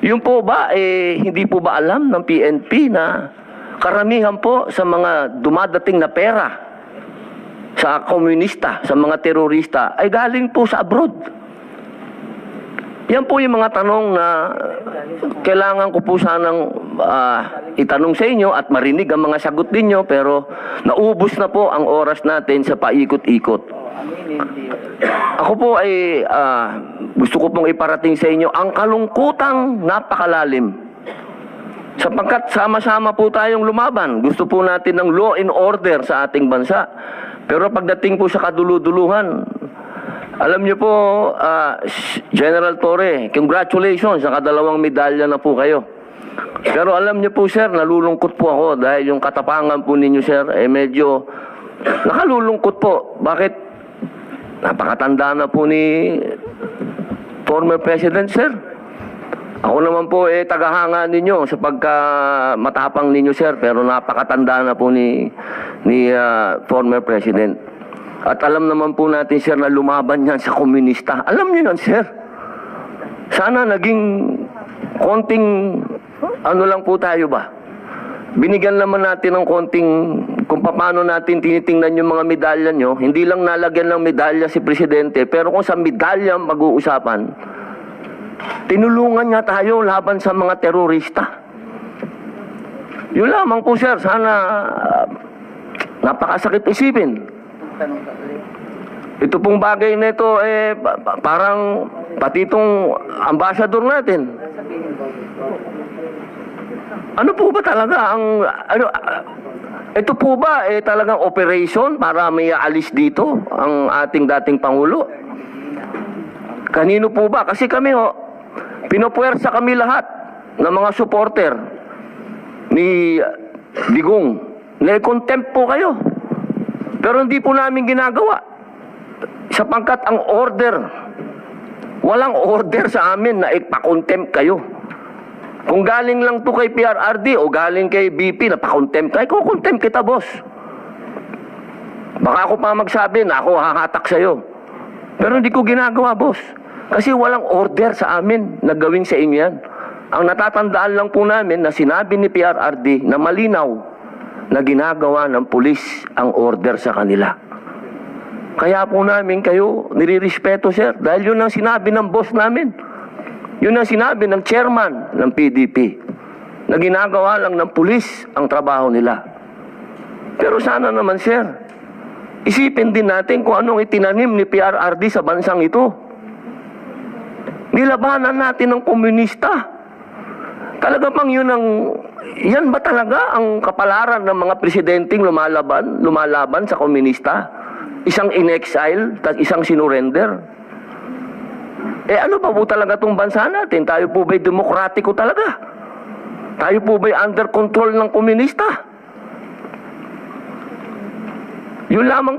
Yun po ba, eh, hindi po ba alam ng PNP na karamihan po sa mga dumadating na pera sa komunista, sa mga terorista, ay galing po sa abroad. Yan po yung mga tanong na kailangan ko po sanang ah, itanong sa inyo at marinig ang mga sagot ninyo pero naubos na po ang oras natin sa paikot-ikot. Ako po ay ah, gusto ko pong iparating sa inyo ang kalungkutang napakalalim. Sapagkat sama-sama po tayong lumaban. Gusto po natin ng law and order sa ating bansa. Pero pagdating po sa kaduluduluhan, alam niyo po, ah, General Torre, congratulations, nakadalawang medalya na po kayo. Pero alam niyo po, sir, nalulungkot po ako dahil yung katapangan po ninyo, sir, eh medyo nakalulungkot po. Bakit? Napakatanda na po ni former President, sir. Ako naman po eh tagahanga ninyo sa pagka matapang ninyo sir pero napakatanda na po ni ni ah, former president. At alam naman po natin sir na lumaban yan sa komunista. Alam niyo yan sir. Sana naging konting ano lang po tayo ba? Binigyan naman natin ng konting kung paano natin tinitingnan yung mga medalya nyo. Hindi lang nalagyan ng medalya si Presidente, pero kung sa medalya mag-uusapan, tinulungan niya tayo laban sa mga terorista. Yun lamang po sir, sana ah, napakasakit isipin. Ito pong bagay na ito, eh, pa- pa- parang pati itong ambassador natin. Ano po ba talaga ang, ano, ito po ba eh talagang operation para may alis dito ang ating dating Pangulo? Kanino po ba? Kasi kami ho, pinupuwersa kami lahat ng mga supporter ni Digong. Na-contempt po kayo. Pero hindi po namin ginagawa. Sapangkat ang order, walang order sa amin na ipakontempt kayo. Kung galing lang to kay PRRD o galing kay BP na pakontempt kayo, kukontempt kita, boss. Baka ako pa magsabi na ako hahatak sa'yo. Pero hindi ko ginagawa, boss. Kasi walang order sa amin na gawin sa inyo yan. Ang natatandaan lang po namin na sinabi ni PRRD na malinaw na ginagawa ng pulis ang order sa kanila. Kaya po namin kayo nirirespeto, sir. Dahil yun ang sinabi ng boss namin. Yun ang sinabi ng chairman ng PDP. Na ginagawa lang ng pulis ang trabaho nila. Pero sana naman, sir, isipin din natin kung anong itinanim ni PRRD sa bansang ito. Nilabanan natin ng komunista. Talaga bang yun ang... Yan ba talaga ang kapalaran ng mga presidenteng lumalaban, lumalaban sa komunista? Isang in-exile, isang sinurrender? Eh ano ba po talaga itong bansa natin? Tayo po ba'y demokratiko talaga? Tayo po ba'y under control ng komunista? Yun lamang po.